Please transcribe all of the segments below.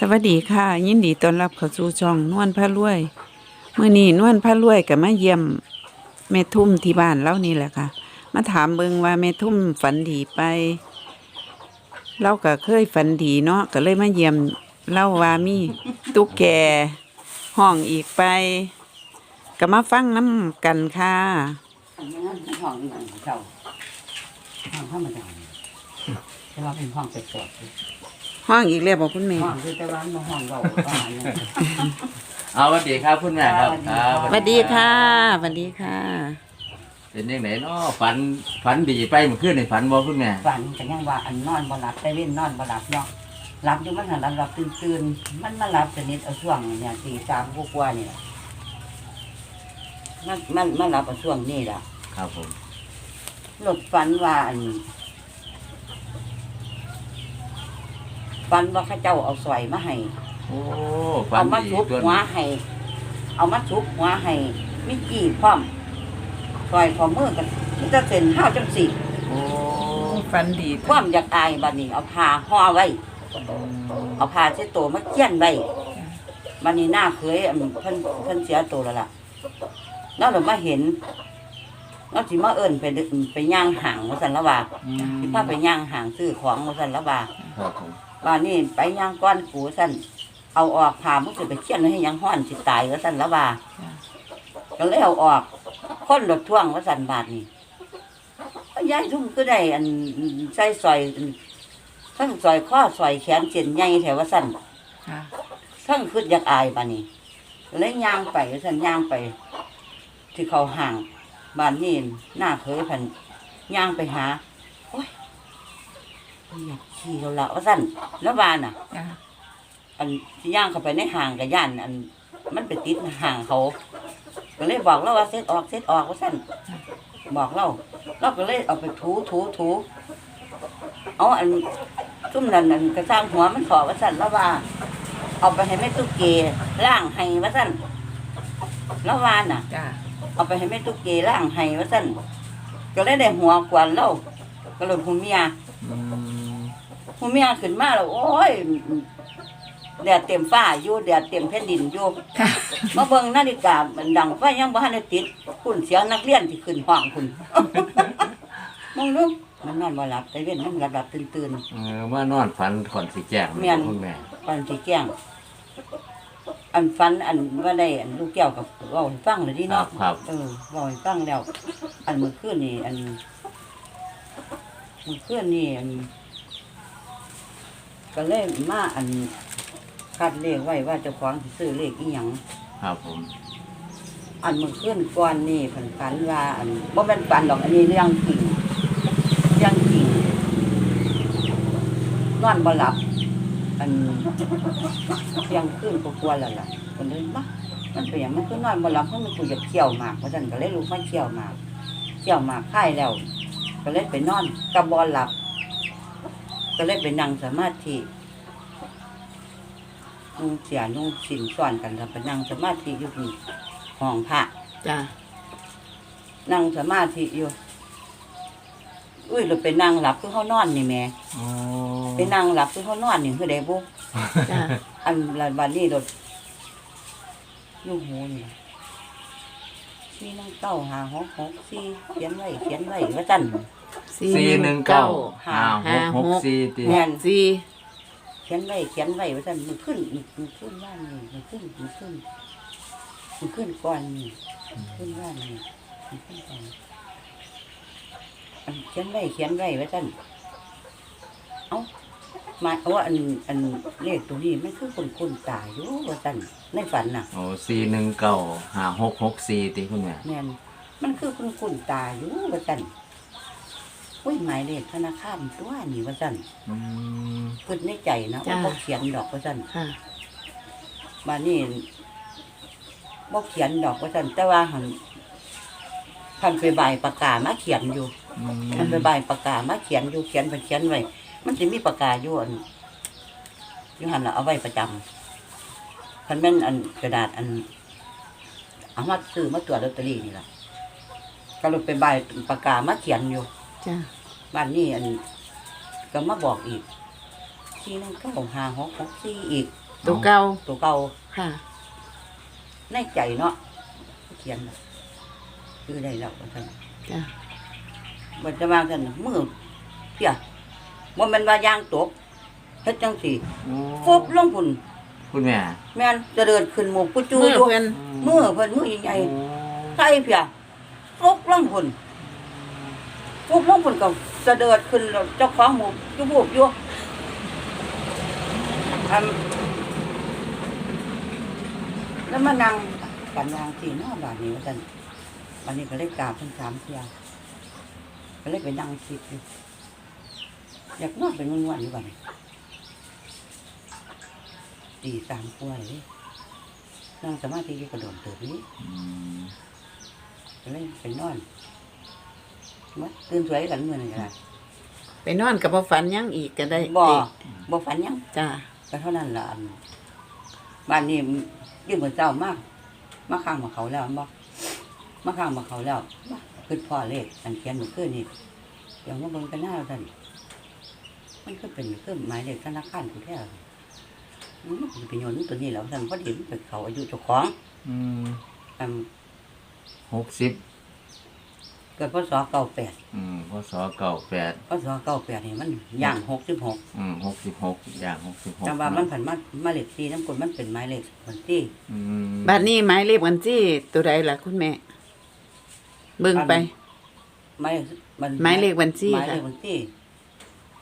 สวัสดีค่ะ ยินดีต้อนรับเข้าสู่ช่องนวลพระรวยเมื่อนี้นวลพระรวยก็มาเยี่ยมแม่ทุ่มที่บ้านเล่านี่แหละค่ะ มาถามเบิงว่าแม่ทุ่มฝันดีไปเราก็เคยฝันดีเนาะก็เลยมาเยี่ยมเล่าว่ามีตุ๊กแกห้องอีกไปก็มาฟังน้ำกันค่ะอันนั้นห้องอีหยังของเจ้าห้องธรรมดาเนี่ยแต่ว่าเป็นห้องแปลกๆ ห้องอีกแล้วบอกคุณแม่ ห้องคือแต่ว่ามันห้องเราประมาณนั้นเอาสวัสดีครับคุณแม่ครับคครัรับบสวัสดีค่ะสวัสดีค่ะ เป็นยังไงเนาะฝันฝันดีไปเมื่อคืนในฝันบ่คุณแม่ฝันกันยังว่าอันนอนบ่หลับแต่เว้นนอนบ่หลับเนาะหลับอยู่มันหันหลับหลับตื่นตื่นๆมันมาหลับสนิทเอาช่วงเนี่ยตีสามกว่าๆนี่แหละมันมันมันหลับเอาช่วงนี้แหละครับผม หลดฝันว่าอัน ฝันว่าเข้าเจ้าเอาสอยมาให้โอ้ฝัเอานมาดีชุบตัวหัวให้เอามาชุบหัวให้มิจีพร้อมซอยพอมือกันมันจะเส้นห้าจังสี่โอ้ฝันดีความอยากอายบัดนี้เอาผ้าห่อไว้ เอาผ้าเช็ดตัวมาเกี้ยนไว้บัดนี้หน้าเคยอันเพิ่นเพิ่นเสียตัวแล้วล่ะแล้วเรามาเห็นเราสิมาเอิ้นไปเดินไปย่างห่างว่าสันละว่าอืมสิพาไปย่างห่างซื้อของว่าสันละว่าครับผม ว่านี่ไปย่างก้อนกูสันเอาออกผ่ามุกจะไปเคี่ยนไว้ให้ยังห้อนสิตายว่าสันละว่าก็เลยเอาออกคนรถท่วงว่าสันบาทนี่ยายทุ่มก็ได้ อันใส่ซอยอันทั้งซอยข้อซอยแขนเส้นใหญ่แถวว่าสันค่ะทั้งคืดอยากอายบานี่ก็เลยย่างไปว่าสันย่างไป ที่เขาห่างบ้านนี่หน้าเคยพันย่างไปหาโอ้ยอยาก ขี่เราละว่าสันแล้วบ้านอะ จ้ะอันที่ย่างเข้าไปในห่างกับย่านอัน มันไปติดห่างเขาก็เลยบอกเราว่าเซ็ตออกเซ็ตออกว่าสั่นบอกเราเราก็เลยเอาไปถูถูถูเอาอันซุ่มนั่นอันกระซ้างหัวมันถอว่าสั่นแล้วว่า เอาไปให้แม่ตุ๊กเกล่างให้ว่าสั่นแล้วว่าน่ะ จ้ะเอาไปให้แม่ตุ๊กเกล่างให้ว่าสั่นก็เลยได้หัวกวนเราก็เลยคุณเมีย อืม ผู้เมียขึ้นมาแล้วโอ้ยแดดเต็มฟ้าอยู่แดดเต็มแผ่นดินอยู่ค่ะ มาเบิ่งนาฬิกามันดังไฟยังบ่ทันได้ติดคุณเสียงนักเรียนที่ขึ้นห้องคุณ มองลูกมันนอนบ่หลับแต่เว้นมันหลับหลับตื่นตื่น เออว่านอนฝันขอนสีแจ้งแม่น คุณแม่ๆตอนสิแจ้งอันฟันอันว่าได้อันลูกแก้วกับเว้าให้ฟังเลยดิครัเนาะบครับเออเว้าให้ฟังแล้ว อันมื้อคืนนี่อันมื้อคืนนี่อัน ก็เลยมาอันคัดเลขไว้ว่าเจ้าของสิซื้อเลขอีหยัง ครับผมอันเมื่อคืนก่อนนี่ผันฝันว่าอันบ่เป็นฝันหรอกอันนี้เรื่องจริงเรื่องจริงนอนบ่หลับ อันเที่ยงคืนก็กลัวแล้วล่ะคนเลยมามันเป็นอย่างมันคือนอนบ่หลับเพราะมันกูอยากเคี่ยวหมากเพราะฉะนั้นก็เลยลุกมาเคี่ยวหมากเคี่ยวหมากค่ายแล้ว ก็เลยไปนอนกับบอหลับ ก็เลยไปนั่งสมาธินุ่งเสียนุ่งสินส่วนกันแล้วไปนั่งสมาธิอยู่ที่ห้องพระจ้ะนั่งสมาธิอยู่ อุ้ยเราไปนั่งหลับคือเขานอนนี่แหม่โอ้ไปนั่งหลับคือเขานอนนี่คือไดบุจ้ะอันละวันนี้รถลูกหูนี่สี่นั่งเก้าหาหกหกสี่เขียนไว้เขียนไว้ว่าจัน สี่หนึ่งเก้าห้าหห้ากหกหกสี่ตีแม่นสี่เขียนไว้เขียนไว้ว่าจันมันขึ้นมันขึ้นบ้านนี่มันขึ้นมันขึ้นมันขึ้นก่อนนี่ขึ้นบ้านนี่มันขึ้นก่อนอันเขียนไว้เขียนไว้ว่าจันเอ้าหมายเอาว่าอันอันเลขตัวนี้มันคือคนคนตายอยู่ว่าจันในฝันน่ะโอ้สี่หนึ่งเก้าห้าหกหกสี่ตีคุณแม่แม่นมันคือคุณคุณตาอยู่ว่าจัน อุ้ยหมายเลขธนาคารตัวนี่ว่าจันอืมคิดในใจนะว่าบ่เขียนดอกว่าจันค่ะ มานี่บ่เขียนดอกว่าจันแต่ว่าหันทันไปใบายปากกามาเขียนอยู่อืมทันไปใบายปากกามาเขียนอยู่เขียนไปเขียนไว้มันจะมีปากกาอยู่อันอยู่หันละเอาไว้ประจำคันแม่นอันกระดาษอันเอามาซื้อมาตรวจลอตเตอรี่นี่ล่ะก็เลยไปใบายปากกามาเขียนอยู่ จ้ะบ้านนี้อันก็มาบอกอีกที่นั่นก็หาหกหกสี่อีก ตัวเก่าตัวเก่าค่ะในใจเนาะเขียนน่ะคือได้แล้วว่าซั่นจ้ะมันจะมากันมือเพียว่ามันว่ายางตกเฮ็ดจังสี่ฟุบลงพุ่นคุณแม่แม่นจะเดินขึ้นหมู่กูจูมืออยู่เพิ่นมือเพิ่นมือใหญ่ๆใส่เพียฟุบลงพุ่น ฟุบลงพุ่นก็จะเดินขึ้นแล้วเจ้าของหมู่อยู่บูบอยู่อันแล้วมานั่งกันวางที่หน้าบ้านนี้ว่าซั่นวันนี้ก็เลยกราบเพิ่นสามเที่ยก็เลยไปนั่งคิดอยู่อยากนอนเป็นวันๆอยู่บ้านตีสามกว่าเลยนั่งสมาธิอยู่กระโดดเติบนี้อืมก็เลยไปนอน มาตื่นสวยกันเมื่อไหร่ล่ะไปนอนกับบ่ฝันหยังอีกก็ได้บ่ติบ่ฝันหยังจ้าก็เท่านั้นล่ะอันบ้านนี้ยืมเหมือนเจ้ามากมาข้างมาเขาแล้วอันบ่มาข้างมาเขาแล้วมาขึ้นพ่อเลขอันเขียนหนูขึ้นนี่เดี๋ยวมาเบิ่งกันหน้าท่านมันก็เป็นเครื่องหมายเลขธนาคารกูแท้อืมมันเป็นโยนตัวนี้แล้วท่านพอดีมันเป็นเขาอายุเจ้าของอืม อัน หกสิบ เกิดพศเก้าแปดอืมพศเก้าแปดพศเก้าแปดนี่มันย่างหกสิบหกอืมหกสิบหกอย่างหกสิบหกแต่ว่ามันผันมามาเลขสี่น้ำกลมันเป็นหมายเลขบัญชีอืมบัดนี้หมายเลขบัญชีตัวใดล่ะคุณแม่ เบิ่งไปหมายบัญหมายเลขบัญชีหมายเลค่ะขบัญชี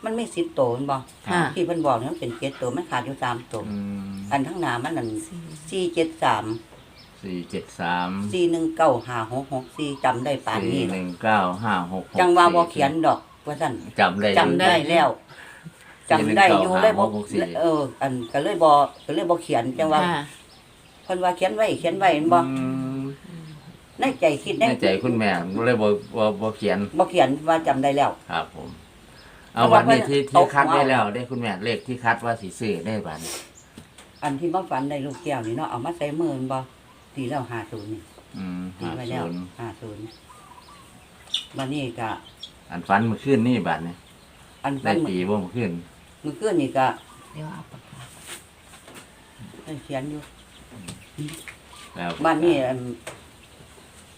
มันไม่สิบโตมันบอกค่ะ ที่เพิ่นบอกเนี่ยมันเป็นเจ็ดโตมันขาดอยู่สามโตอืมอันทั้างหน้ามันนั่นสี่เจ็ดสาม สี่เจ็ดสามสี่หนึ่งเก้าห้าหกหกสี่จำได้ปานสี่นี้หนึ่งเก้าห้าหกหกจังว่าบ่สี่เขียนดอกว่าสั่นจำได้ จำได้แล้วจำได้อยู่เลยบ่หกสี่เออ อันก็เลยบ่ก็เลยบ่เขียนจังว่าค่ะเพิ่นว่าเขียนไว้เขียนไว้เห็นบ่อืมในใจคิดในใจคุณแม่เลยบ่บ่บ่เขียนบ่เขียนว่าจำได้แล้ว ครับผม เอาเพราะวัว่านนี้ที่เพิ่นที่คัดเอาไว้แล้วได้คุณแม่เลขที่คัดว่าสีซื้อได้บัดนี้อันที่มาฝันได้ลูกแก้วนี่เนาะเอามาใส่มือมันบ่ ตีแล้ว50นี่อืมตีห้าไว้แล้วศูนย์50บัดนี้ก็อันฟันเมื่อคืนนี่บัดนี้อันได้ฝันมื้ตีอบ่เมื่อคืนมื้อคืนนี่ก็เดี๋ยวเอาปากกาได้เขียนอยู่ แล้วบ้านนี้อัน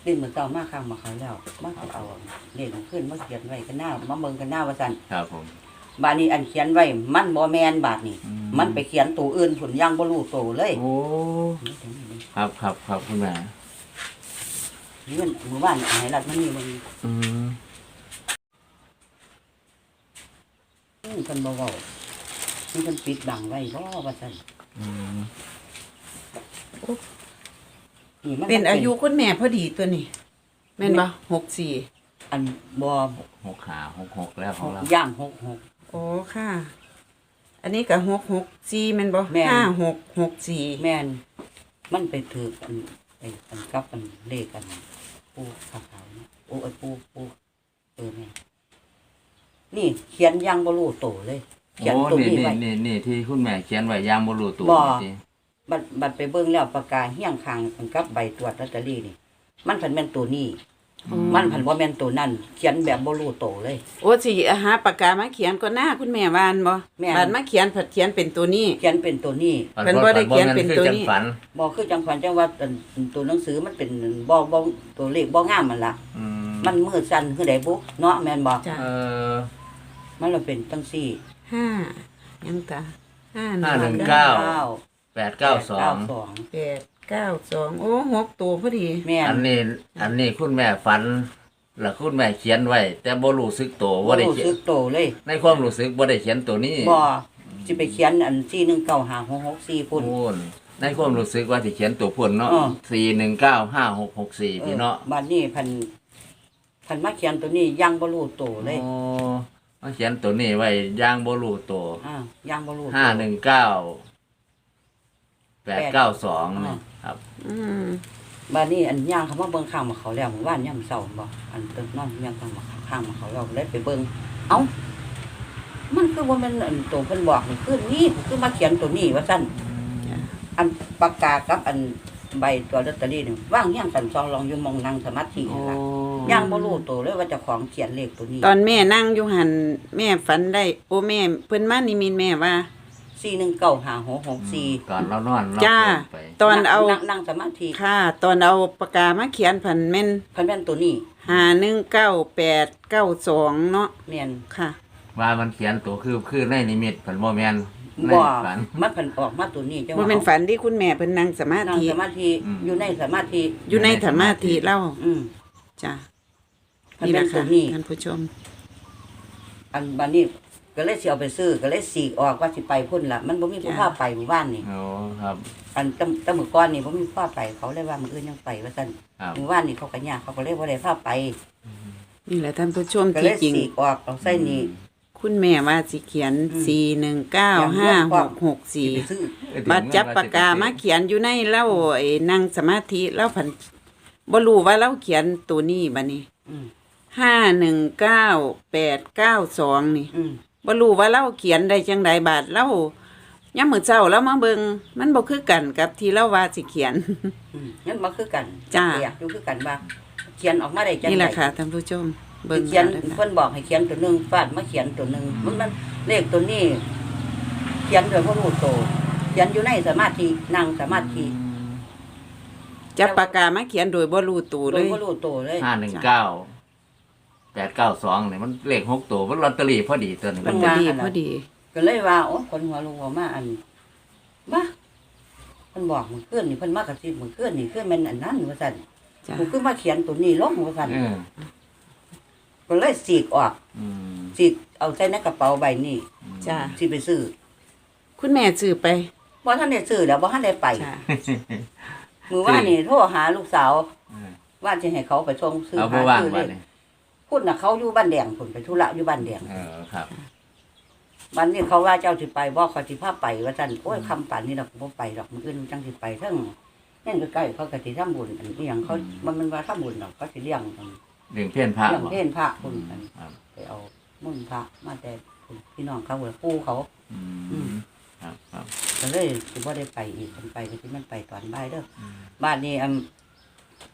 ดิ้นเหมือนเก่ามากข้างมาเขาแล้วมาเอาเลขของขึ้นมาเขียนไว้กันหน้ามาเบิ่งกันหน้าว่าซั่นครับผม บ้านนี้อันเขียนไว้ มันบ่แม่นบาดนี่อืมันไปเขียนตัวอื่นผลยังบ่รู้ตัวเลยโอ้ครับครับครับคุณแม่นี่มันหมู่บ้านไหนรัดมันนี่มันอืมอืมเพิ่นบ่เว้ามันเพิ่นปิดบังไว้บ่ว่าซั่นอืมนี่มันเป็นอายุคุณแม่พอดีตัวนี้แม่นบ่หกสี่อันบ่หกขาหกหกแล้วของเราย่างหกหก โอ้ค่ะ อันนี้ก็หกหกสี่แม่นบ่แม่น ห้าหกหกสี่แม่น มันไปถืออันไอ้อันกับอันเลขกันปูขาวๆนะโอ้ไอ้ปูปูเออแม่นนี่เขียนยังบ่รู้ตัวเลย เขียนโอ้ตัวนี่นี้นี่ไว้ นี่นี่ที่คุณแม่เขียนไว้ยางบ่รู้ตัวบ่จริงบัดบัดไปเบิ่งแล้วปากกาเฮี้ยงคางมันกับใบตรวจลอตเตอรี่นี่ มันผันแม่นตัวนี้ มันผันบ่แม่นตัวนั้นเขียนแบบบ่รู้ตัวเลย โอ้สิหาปากกามาเขียนก็หน้าคุณแม่วานบ่แม่น บานมาเขียนผัดเขียนเป็นตัวนี้ เขียนเป็นตัวนี้ๆเพิ่นบ่ได้เขียนเป็นตัวนี้คือจังฝันบ่คือจังฝันจังว่าอันตัวหนังสือมันเป็นบ่บ่ตัวเลขบ่งามมันล่ะ อืมมันมือสั่นคือใดบุเนาะแม่นบ่จ้ะเออมันเลยเป็นจังซี่ห้ายังตาห้าห้าหนึ่งเก้าเก้าแปดเก้าสอง92แปด เก้าสองโอ้หกตัวพอดี แม่อันนนี้อันนี้คุณแม่ฝันแล้วคุณแม่เขียนไว้ แต่บ่รู้สึกตัวบ่ว่าได้รู้เขียสึนกโตวเลยในความรู้สึกบ่ได้เขียนตัวนี้บ่สิไปเขียนอัน41956664พุ่นโอ้นในความรู้สึกว่าสิเขียนตัวพุ่นเนาะอ้อสี่หนึ่งเก้าห้าหกหกสี่พี่เนาะบัดนี้พันพันมาเขียนตัวนี้ยังบ่รู้ตัวเลยโอ้มาเขียนตัวนี้ไว้ย่างบ่รู้ตัวอ่ายังบ่รู้ตัวห้าหนึ่งเก้า แปดเก้าสองอ่าครับ อืมบัดนี้อันย่างเขามาเบิ่งข้างมาเขาแล้วเมื่อวานย่ำเช้าบ่อันตึกนอนย่างข้างมาข้างมาเขาเราเลยไปเบิ่งเอ้า มันคือว่ามันอันตัวเพิ่นบอกนี่คือนี่คือมาเขียนตัวนี้ว่าซั่นอันปากกากับอันใบตัวลอตเตอรี่นี่ว่างย่างสันซองลองอยู่มองนั่งสมาธินี่ล่ะย่างบ่รู้ตัวเลยว่าเจ้าของเขียนเลขตัวนี้ ตอนแม่นั่งอยู่หันแม่ฝันได้ โอ้แม่เพิ่นมานิมิตแม่ว่า สี่หนึ่งเก้าหาหกหกสี่ก่อนเรานอนเราจ้า เดินไปตอนเอางนั่งสมาธิค่ะ ตอนเอาปากกามาเขียนผันแม่นเพันแม่นตัวนี้หาหนึ่งเก้าแปดเก้าสองเนาะเมียนค่ะ ว่ามันเขียนตัวคือคือในนิมิตผันบ่แม่นในบ่ฝัน มันเพันออกมาตัวนี้จังว่าเป็นฝันที่คุณแม่เพิ่นนั่งสมานั่งธิสมาธิอืม อยู่ในสมาธิอยู่ในสมาธิเล่าอืม จ้ะมันนี่เป็แหนละตัค่ะวนี้ท่านผู้ชม อันบันนี้ ก็เลยสิเอาไปซื้อก็เลยสีกออกว่าสิไปพุ่นละมันบ่มีผู้จ้ะพาไปหมู่บ้านนี่โอ้ครับ อันตำตำมือก้อนนี่บ่มีผู้พาไปเขาเลยว่ามืออื่นยังไปว่าซั่นครับหมู่บ้านนี่เขาก็ยากเขาก็เลยบ่ได้พาไปนี่แหละท่านผู้ชมก็เลที่ยจริง สีกออกเอาใส่นี่ คุณแม่ว่าสิเขียนอืมสี่หนึ่งเก้าห้าหกหกสิสี่ไปซื้อบัดจับปากกามาเขียนอยู่ในเล่าไอ้นั่งสมาธิเล่าผันบ่รู้ว่าเล่าเขียนตัวนี้บัดนี้อืมห้าหนึ่งเก้าแปดเก้าสองนี่ อืม บ่รู้ว่าเล่าเขียนได้จังใดบาดเล่ายามมื้อเช้าแล้วมาเบิ่งมันบ่คือกันกับที่เล่าว่าสิเขียน อืมนั่นบ่คือกันจ้าอยากอยู่คือกันว่า เขียนออกมาได้จังนี่แหละไดค่ะท่านผู้ชม เบิ่งเขียนเอาเด้อค่ะเพิ่นบอกให้เขียนตัวหนึงฟาดมาเขียนตัวหนึงมันมันเลขตัวนี้ เขียนโดยบ่รู้โตวเขียนอยู่ในสมาธินั่งสมาธิจับปากกามาเขียนโดยบ่รู้ตัวโดเลยยบ่รู้โตวเลยห้าหนึ่งเก้า แปดเก้าสองเนี่ยมันเลขหกตัวมันลอตเตอรี่พอดีตัวหนึงมันจะดีพอดีก็เลยว่าโอ้คนหัวลุงหัวมาอันมาเพิ่นบอกมื้อคืนนี่เพิ่นมากระซิบมื้อคืนนี่คือแม่นอันนั้นว่าซั่นจ้ะ กูคือมาเขียนตัวนี้ลงว่าซั่นเออก็เลยสีกออกอืมสีกเอาใส่ในกระเป๋าใบนี้จ้ะสิไปซื้อคุณแม่ซื้อไปบ่ทันได้ซื้อแล้วบ่ทันได้ไป จ้ะมื้อว่านนี่โทรหาลูกสาว เออว่าจะให้เขาไปส่งซื้อเอาหาบ่ว่างซื้อเลบัดยนี้ พูดน่ะเขาอยู่บ้านแดงพุ่นไปธุระอยู่บ้านแดงเออครับบ้านนี้เขาว่าเจ้าสิไปบ่เขาสิพาไปว่าซั่นโอ้ยคำป่านนี้ดอกบ่ไปดอกมื้ออื่นจังสิไปเทั้งนั่นใกล้ๆเขาก็สิทำบุญอันนี้หยังเขามันมันว่าทำบุญดอกเขาสิเลี้ยงกันเรื่องเพี้ยนพระเลี้ยงบ่เพลพระพุ่นกันครับไปเอามุ่นพระมาแต่พี่น้องเขาเว้ยปู่เขา อืมครับครับก็เลยสิบ่ได้ไปอีกมันไปก็สิมันไปตอนบ่ายเด้ออบ้านนี้อัน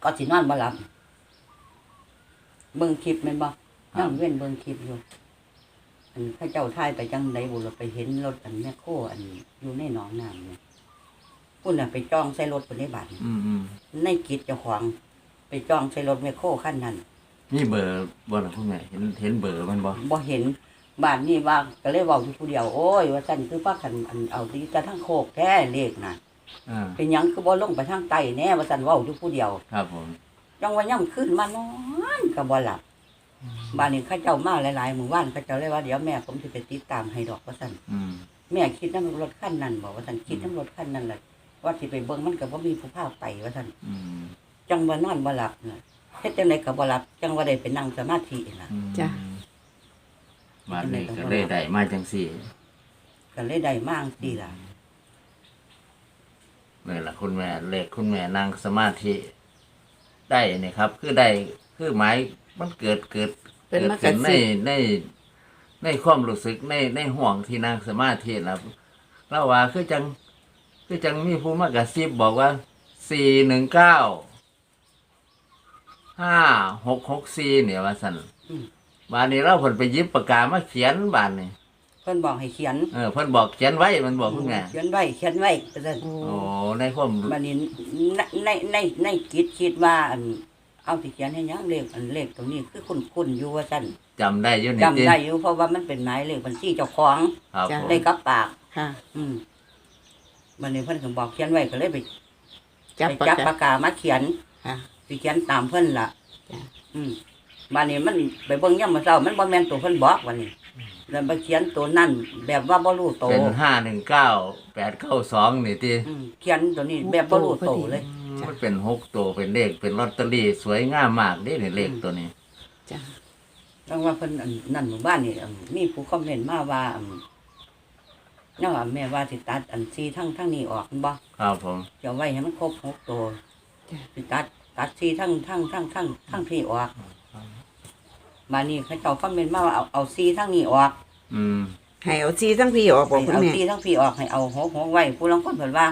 ก็สินอนบ่หลับ เบิ่งคลิปแม่นบ่นั่งเว้นเบิ่งคลิปอยู่ อันเข้าเจ้าท่ายไปจังไดบุเราไปเห็นรถอันแม่โคอันอยู่ในหนองน้ำเนี่ยพุ่นน่ะไปจ้องใส่รถคนในบ้านอืมอืมในกิจเจ้าของ ไปจ้องใส่รถแม่โคขั้นนั้นมีเบอร์บ่ล่ะคุณแม่เห็นเห็นเบอร์มันบ่บ่เห็นบ้านนี้ว่าก็เลยเว้าอยู่ผู้เดียวโอ้ยว่าซั่นคือว่าคันอันเอาดีแต่ทั้งโคกแท้เลขน่ะอ่าเป็นหยังคือบ่ลงไปทางใต้แน่ว่าซั่นเว้าอยู่ผู้เดียว ครับผม จังว่าย่ำขึ้นมานอนก็บ่หลับบ้านนี้เข้าเจ้ามาหลายๆหมู่บ้านเข้าเจ้าเลยว่าเดี๋ยวแม่ผมสิไปติดตามให้ดอกว่าซั่นอืมแม่คิดน้ำรถขั้นนั้นบอกว่าซั่นคิดน้ำรถขั้นนั้นแหละว่าสิไปเบิ่งมันก็บ่มีผู้พาไปว่าซั่นอืมจังว่านอนบ่หลับน่ะเฮ็ดจังไดก็บ่หลับ จังว่าได้ไปนั่งสมาธิน่ะอืมจ้ะบัดนี้ก็เลยได้มาจังสี่ก็เลยได้มากสิล่ะนี่แหละคุณแม่เลขคุณแม่นั่งสมาธิ ได้นี่ครับ คือได้คือหมายมันเกิดเกิดเป็นเกิดมากขึ้ระนในซิบในในความรู้สึกในในห่วงที่นั่งสมาธิแล้วเราว่าคือจังคือจังมีผู้มากระซิบบอกว่าสี่หนึ่งเก้าห้าหกหกสี่เนี่ยว่าสันอืม บานนี้เราผลไปหยิบปากกามาเขียนบานนี่ เพิ่นบอกให้เขียนเออเพิ่นบอกเขียนไว้มันบอกคุณแม่เขียนไว้เขียนไว้ว่าซั่นโอ้โอ้ในความบัดนี้ในในในในคิดคิดว่าอันเอาสิเขียนให้หยังเลขอันเลขตรงนี้คือคุ้นๆอยู่ว่าซั่นจำได้อยุ่นี่จำได้อยู่เพราะว่ามันเป็นหมายเลขบัญชีเจ้าของครับจ้ะผมได้กับปากค่ะ อืมบัดนี้เพิ่นก็บอกเขียนไว้ก็เลยไปจับไปปากจับกาปากกามาเขียนค่ะสิเขียนตามเพิ่นล่ะจ้ะอืมบ้านนี้มันไปเบิ่งยามมื้อเช้ามันบ่แม่นตัวเพิ่นบอกวันนี้ แล้วมาเขียนตัวนั่นแบบว่าบ่รู้โตเป็นห้าหนึ่งเก้าแปดเก้าสองนี่ที่อืมเขียนตัวนี้แบบบ่รู้โตเลย มันเป็นหกตัวเป็นเลขเป็นลอตเตอรี่สวยงามมากเด้นี่เลขตัวนี้ จ้ะจังว่าเพิ่นอันนั่นหมู่บ้านนี่อันมีผู้คอมเมนต์มาว่าอันเนาะแม่ว่าสิตัดอันซีทั้งทั้งนี้ออกแม่นบ่ครับผม จะเอาไว้ให้มันครบหกตัวสิตัดตัดซีทั้งทั้งทั้งทั้งทั้งที่ออก มานี่เขาเจ้าคอมเมนต์มาว่าเอาเอาซีทั้งนี้ออกอืม ให้เอาซีทั้งพี่ออกบอกคุณเอาแม่ ซีทั้งพี่ออกให้เอาหกหกไว้ผู้ลางคนเพิ่นว่า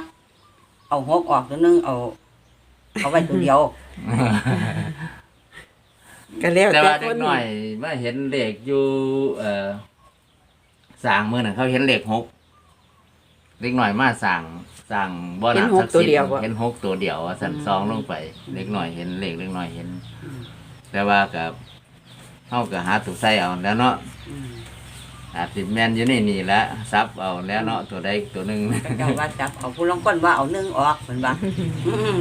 เอาหกออกตัวหนึงเอา เอาไว้ตัวเดียว ก็แล้วแต่แต่ว่าคเด็กน หน่อยมาเห็นเลขอยู่ เอ่อสร้างเมื่อนั้นเขาเห็นเลขหกเล็กหน่อยมาสั่งสั่งบ่เห็นนาหกตัวเดียวบ่ เห็นหกตัวเดียวว่าสั่นอืม ซองลงไปเล็กหน่อยเห็นเล็กเล็กหน่อยเห็นอืมแต่ว่ากับ เฮาก็หาตัวใส่เอาแล้วเนาะอืมอาจสิแม่นอยู่ในนี่แหละซับเอาแล้วเนาะตัวใดตัวหนึงก็เจ้าว่าจับเอาผู้ลางคนว่าเอาหนึ่งออกเหมือนว่าอืม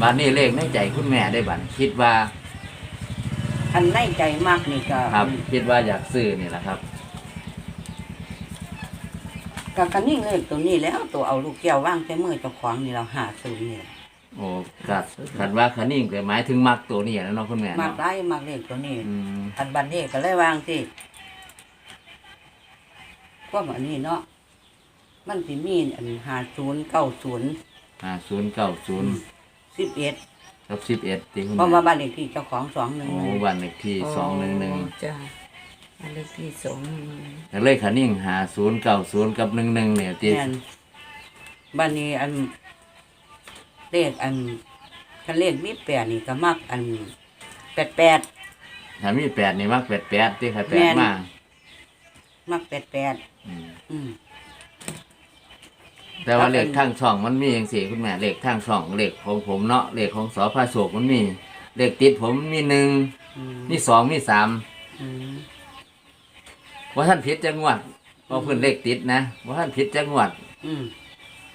บัดนี้เลขในใจคุณแม่ได้บัดคิดว่าอันในใจมากนี่ก็ครับ คิดว่าอยากซื้อนี่แหละครับ ก็กันนิ่งเลขตัวนี้แล้วตัวเอาลูกแก้วว่างใส่มือเจ้าของนี่เราหาซื้อนี่ล่ะ โอ้กัดคันว่าคันนิ่งแต่หมายถึงมักตัวนี้แหล้วเนาะคุณแม่มากเนาะได้มากเลขตัวนี้อืมอันบันนี้ก็เลยวางสิพวกอันนี้เนาะมันสิมีอันหาศูนย์เก้าศูนย์อ่าศูนย์เก้าศูนย์สิบเอ็ดกับสิบเอ็ดตีคุณเพราะแม่ว่าบ้านเลขที่เจ้าของสองหนึ่งโอ้วันเลขที่สองหนึ่งหนึ่งจ้าอันเลขที่สองหนึ่งหนึ่งแต่เลขคันนิ่งหาศูนย์เก้าศูนย์กับหนึ่งหนึ่งเนี่ยตีแม่นบ้านนี้อัน เลขอันคันเลขมีแปดนี่ก็มักอันแปดแปด ถ้ามีแปดนี่มักแปดแปดตีค่ะแปแม่ดนมามักแปดแปดอืมอืม แต่ว่าครับเลขทางช่องมันมีอย่างสี่คุณแม่เลขทางช่องเลขของผมเนาะเลขของสอพาโศกมันมี เลขติดผมมีหนึ่งอืม มีสองมีสามอืมว่าท่านผิดจังหวัดเพราะเพิ่นเลขติดนะว่าท่านผิดจังหวัด อืม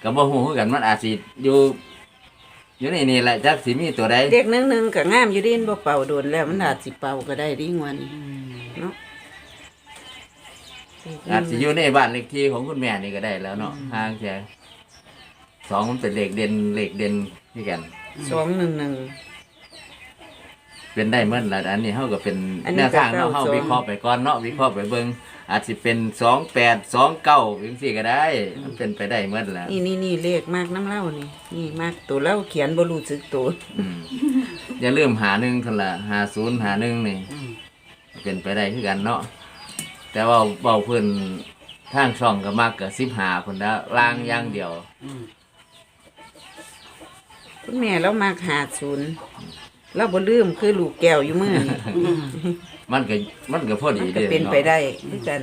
กับบ่ฮู้คือกันมันอาจสิอยู่ อยู่ในนี่แหละจักสิมีตัวใดเด็กหนึ่งหนึ่งก็งามอยู่ดินบ่เป่าโดนแล้วมันอาจสิเป่าก็ได้ดิงวันอืมเนาะอาจสิอยู่ในบ้านเลขที่ของคุณแม่นี่ก็ได้แล้วเนาะห่างแค่สองมันเป็นเลขเด่นเลขเด่นที่กันสองหนึ่งหนึ่งเป็นได้เมื่อละอันนี้เฮาก็เป็นอันนี้แนวทางเนาะก็เฮาเก้าสองวิเคราะห์ไปก่อนเนาะวิเคราะห์ไปเบิ่ง อาจสิเป็นสองแปดสองเก้าจังซี่ก็ได้มันเป็นไปได้เมื่อละนี่นี่นี่เลขมากน้ำเล่านี่นี่มากตัวเล่าเขียนบ่รู้สึกตัวอืมอย่าลืมหาหนึ่งคนละหาศูนย์หาหนึ่งนี่อืมเป็นไปได้คือกันเนาะแต่ว่าเบาเพิ่นทางช่องก็มากกับสิบหาคนแล้วล่างอย่างเดียวอืมคุณแม่เรามากหาศูนย์ เราบ่ลืมคือลูกแก้วอยู่มือนี่อืมมันก็มันก็พอมัดีนก็เด้เป็นเนาะไปได้ด้วยกัน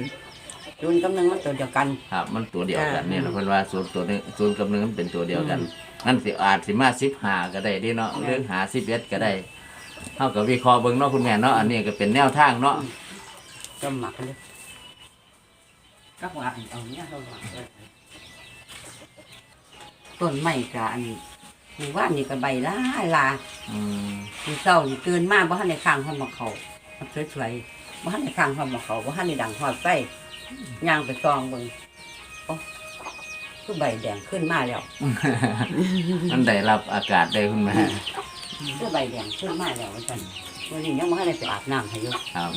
ศูนย์กำลังมันตัวเดียวกัน ครับ มันตัวเดียวกันจ้ะนี่แหละเพิ่นว่าศูนย์ตัวหนึงศูนย์กับหนึ่งมันเป็นตัวเดียวกันนั่นสิอาจสิมาสิบหาก็ได้เดิเนาะหรือหาสิบเอ็ดก็ได้เท่ากับวิเคราะห์เบิ่งเนาะคุณแม่เนาะอันนี้ก็เป็นแนวทางเนาะก็หมักเลยก็ว่าอันเอาเนี้ยเราหมักเลยต้นไม้กอัน หมู่บ้านนี่ก็ใบลาลาอืมมีเศร้านี่ตื่นมาบ่ทันได้ข้างหอดหมกเขามันสวยๆบ่ทันได้ข้างหอดหมกเขาบ่ทันได้ดังหอดไฟย่างไปซองเบิ่งโอ้คือใบแดงขึ้นมาแล้วมันได้รับอากาศได้คุณแม่คือใบแดงขึ้นมาแล้วว่าซั่นวันนี้ยังบ่ทันได้ไปอาบน้ำให้อยู่ครับ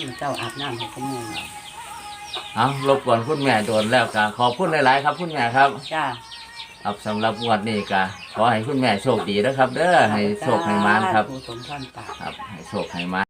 มื้อเจ้าอาบน้ำให้คุณแม่เอารบกวนคุณแม่โดนแล้วก็ขอบคุณหลาย ๆ ครับคุณแม่ครับจ้า ครับสำหรับงวดนี้ก็ขอให้คุณแม่โชคดีนะครับ เด้อให้โชคให้มานครับผู้สมพรปาก ครับให้โชคให้มาน